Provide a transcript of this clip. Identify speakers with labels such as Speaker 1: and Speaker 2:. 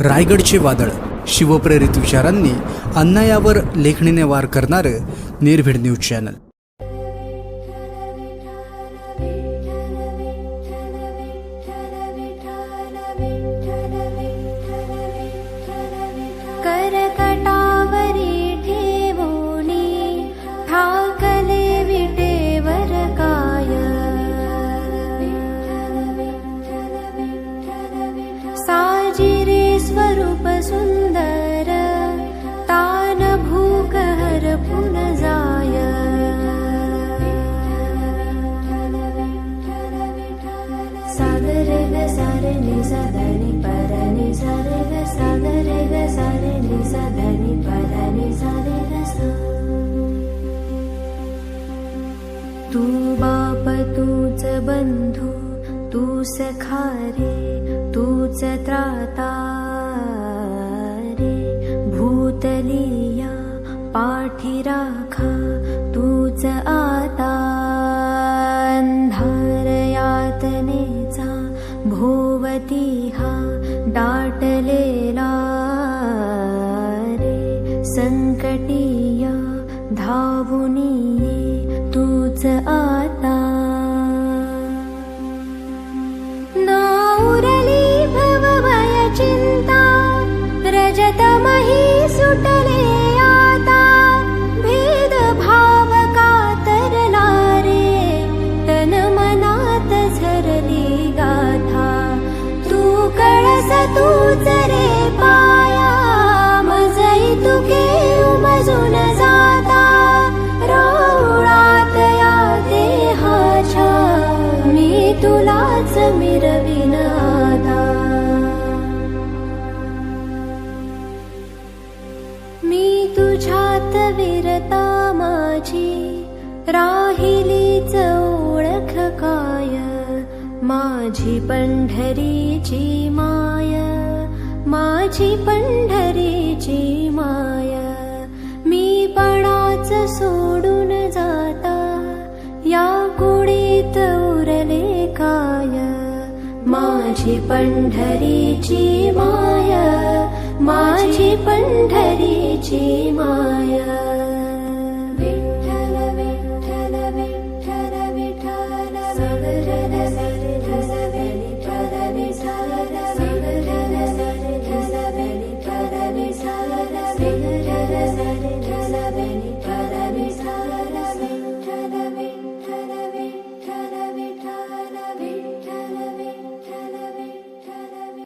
Speaker 1: रायगडचे वादळ शिवप्रेरित विचारांनी अन्यायावर लेखणीने वार करणारं निर्भीड न्यूज चॅनल.
Speaker 2: भूकहर पुन सागर ग सारे नि सदनि परनि सारे ग सागर ग सारे नि सदनि परनि सारे सा। तू बाप तूच बंधू तू सखा रे तूच त्राता भूतलिया पाठी राखा तूच आता. अंधार यातनेचा भोवती हा दाटलेला रे. संकटीया धावुनी तूच आता तूच रे पाया मजई तुके उमजून जाता राऊळात या देहाच्या मी तुलाच मिरविन आता मी तुझ्यात विरता माझी राहिली ओळख माझी पंढरीची माय माझी पंढरीची माय मी पणाच सोडून जाता या कुडीत काय माझी पंढरीची माय